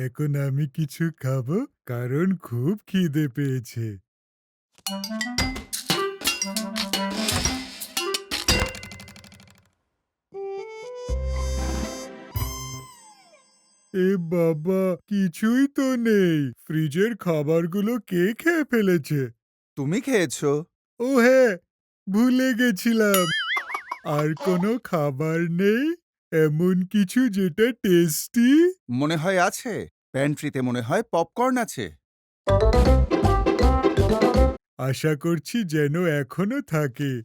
এখন আমি কিছু খাব কারণ খুব খিদে পেয়েছে। এ বাবা কিছুই তো নেই। ফ্রিজের খাবারগুলো কে খেয়ে ফেলেছে? তুমি খেয়েছো। ও হ্যাঁ ভুলে গেছিলাম। আর কোনো খাবার নেই? এমন কিছু যেটা টেস্টি? মনে হয় আছে। প্যান্ট্রিতে মনে হয় পপকর্ন আছে। আশা করছি যেন এখনও থাকে।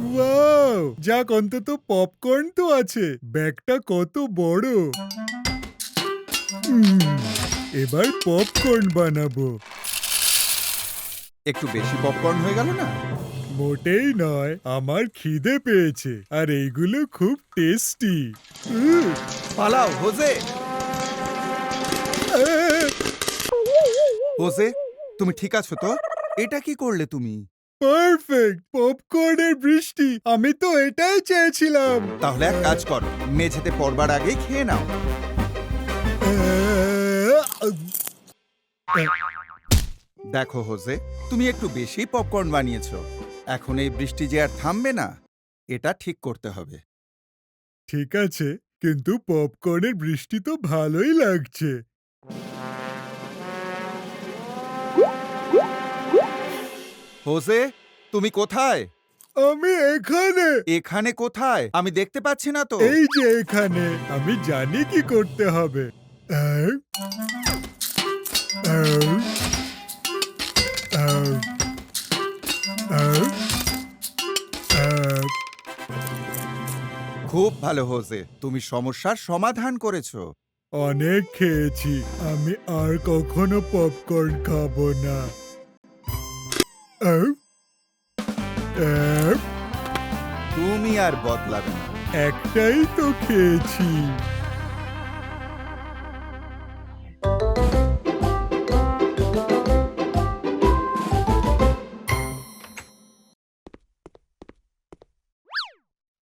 ওয়াও! যাক অন্তত পপকর্ন তো আছে। ব্যাগটা কত বড়। উম, এবার পপকর্ন বানাবো। একটু বেশি পপকর্ন হয়ে গেল না? মোটেই নয় আমার খিদে পেয়েছে আর এইগুলো খুব টেস্টি। পালাও হোজে। হোজে তুমি ঠিক আছো তো? এটা কি করলে তুমি? পারফেক্ট পপকর্নের বৃষ্টি আমি তো এটাই চেয়েছিলাম। তাহলে এক কাজ করো মেঝেতে পড়বার আগেই খেয়ে নাও। দেখো হোজে তুমি একটু বেশি পপকর্ন বানিয়েছো। এখন এই বৃষ্টি যে আর থামবে না এটা ঠিক করতে হবে। ঠিক আছে কিন্তু পপকর্নের বৃষ্টি তো ভালোই লাগছে। হোজে তুমি কোথায়? আমি এখানে। এখানে কোথায়? আমি দেখতে পাচ্ছি না তো। এই যে এখানে আমি জানি কি করতে হবে। আউ, আউ, খুব ভালো হোসে তুমি সমস্যার সমাধান করেছ। অনেক খেয়েছি। আমি আর কখনো পপকর্ন খাব না। আউ, আউ, তুমি আর বদলাবে না। একটাই তো খেয়েছি।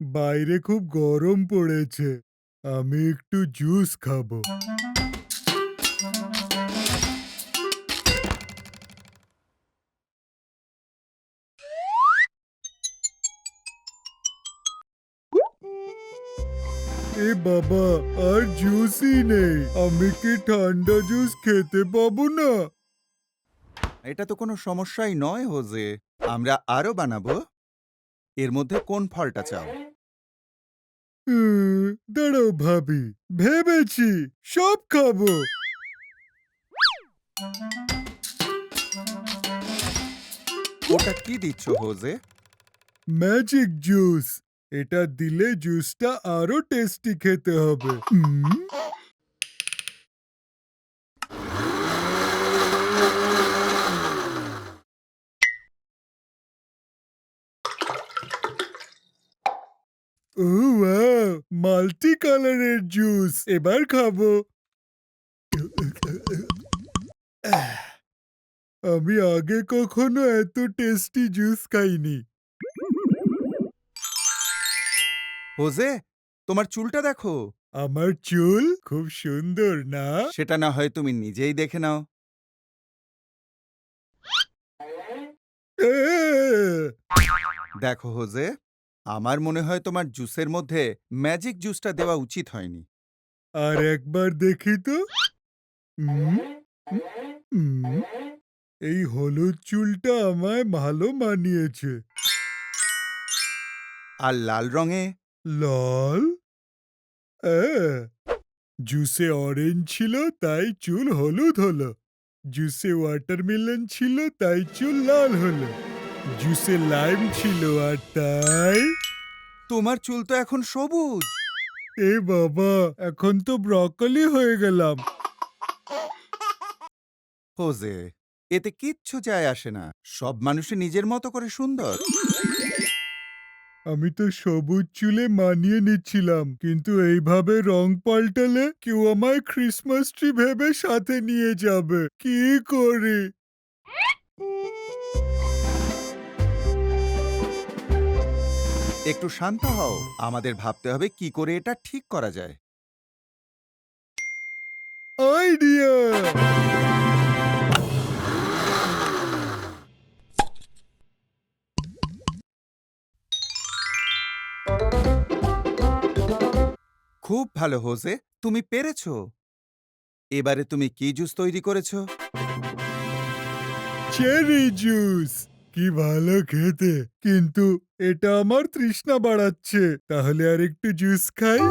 বাইরে খুব গরম পড়েছে। আমি একটু জুস খাব। এ বাবা, আর জুসই নেই। আমি কি ঠান্ডা জুস খেতে পাবো না? এটা তো কোনো সমস্যাই নয়, হোজে। আমরা আরও বানাবো। এর মধ্যে কোন ফলটা চাও? উম, দাঁড়াও ভাবি ভেবেছি সব খাব। ওটা কি দিচ্ছ হোজে? ম্যাজিক জুস এটা দিলে জুসটা আরও টেস্টি খেতে হবে। উম, ও মাল্টি কালারের জুস এবার খাব। আমি আগে কখনো এত টেস্টি জুস খাইনি। হোজে তোমার চুলটা দেখো। আমার চুল? খুব সুন্দর না? সেটা না হয় তুমি নিজেই দেখে নাও। দেখো হোজে আমার মনে হয় তোমার জুসের মধ্যে ম্যাজিক জুসটা দেওয়া উচিত হয়নি। আর একবার দেখি তো। এই হলুদ চুলটা আমায় ভালো মানিয়েছে। আর লাল রঙে? লাল? জুসে অরেঞ্জ ছিল তাই চুল হলুদ হলো। জুসে ওয়াটারমেলন ছিল তাই চুল লাল হলো। জুসে লাইম ছিল আর তাই? তোমার চুল তো এখন সবুজ। এ বাবা এখন তো ব্রকলি হয়ে গেলাম। হোজে এতে কিচ্ছু যায় আসে না। সব মানুষই নিজের মতো করে সুন্দর। আমি তো সবুজ চুলে মানিয়ে নিচ্ছিলাম কিন্তু এইভাবে রং পাল্টালে কেউ আমায় ক্রিসমাস ট্রি ভেবে সাথে নিয়ে যাবে। কি করি? একটু শান্ত হও। আমাদের ভাবতে হবে কি করে এটা ঠিক করা যায়। আইডিয়া! খুব ভালো হোসে। তুমি পেরেছ। এবারে তুমি কি জুস তৈরি করেছ? Cherry juice! কি ভালো খেতে, কিন্তু এটা আমার তৃষ্ণা বাড়াচ্ছে। তাহলে আর একটু জুস খাই?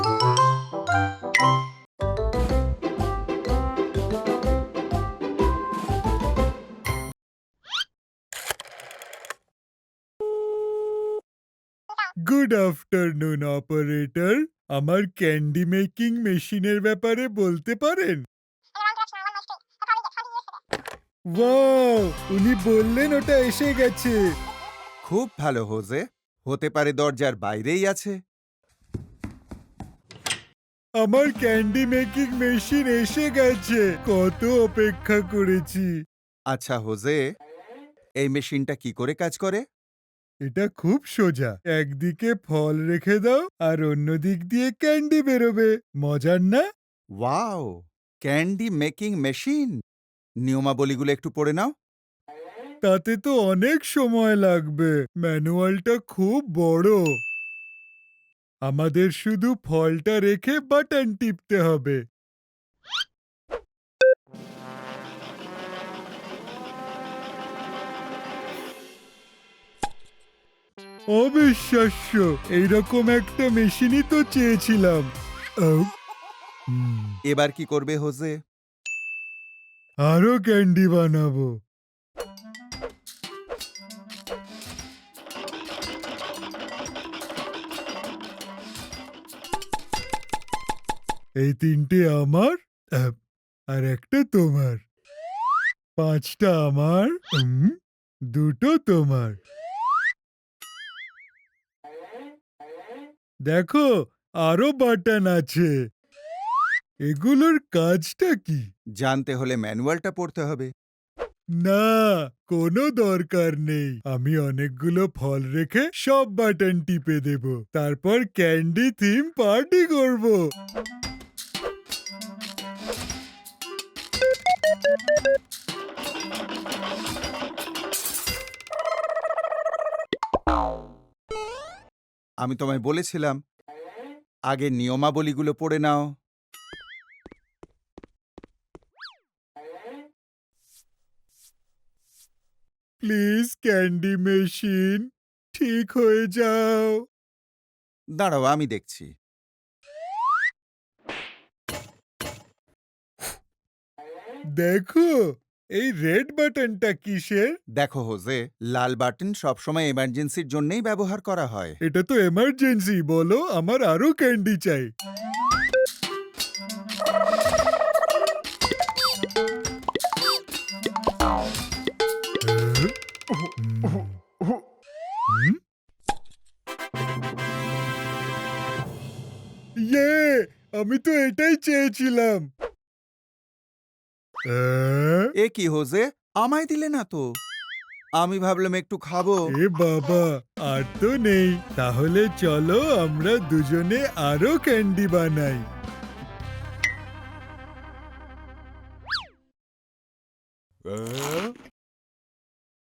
গুড আফটারনুন অপারেটর আমার ক্যান্ডি মেকিং মেশিনের ব্যাপারে বলতে পারেন? ওয়াও উনি বললেন ওটা এসে গেছে। খুব ভালো হোজে। হতে পারে দরজার বাইরেই আছে। আমার ক্যান্ডি মেকিং মেশিন এসে গেছে। কত অপেক্ষা করেছি। আচ্ছা হোজে এই মেশিনটা কি করে কাজ করে? এটা খুব সোজা। একদিকে ফল রেখে দাও আর অন্য দিক দিয়ে ক্যান্ডি বেরোবে। মজার না? Wow candy making machine! নিয়মাবলীগুলো একটু পড়ে নাও। তাতে তো অনেক সময় লাগবে। ম্যানুয়ালটা খুব বড়। আমাদের শুধু ফলটা রেখে বাটন টিপতে হবে। অবিশ্বাস্য! এইরকম একটা মেশিনই তো চেয়েছিলাম। এবার কি করবে হোজে? আরও ক্যান্ডি বানাবো। এই তিনটে আমার আর একটা তোমার। পাঁচটা আমার দুটো তোমার। দেখো, আরও বাটন আছে। এগুলোর কাজটা কি? জানতে হলে ম্যানুয়ালটা পড়তে হবে। না কোনো দরকার নেই। আমি অনেকগুলো ফল রেখে সব বাটন টিপে দেব। তারপর ক্যান্ডি থিম পার্টি করব। আমি তোমায় বলেছিলাম আগে নিয়মাবলীগুলো পড়ে নাও। প্লিজ ক্যান্ডি মেশিন ঠিক হয়ে যাও। দাঁড়াও আমি দেখছি। দেখো এই রেড বাটনটা কিসের? দেখো হোজে লাল বাটন সবসময় এমার্জেন্সির জন্যই ব্যবহার করা হয়। এটা তো এমার্জেন্সি বলো আমার আরও ক্যান্ডি চাই। ইয়ে আমি তো এটাই চেয়েছিলাম। এ কি হোজে? আমায় দিলে না তো? আমি ভাবলাম একটু খাব। এ বাবা আর তো নেই। তাহলে চলো আমরা দুজনে আরও ক্যান্ডি বানাই।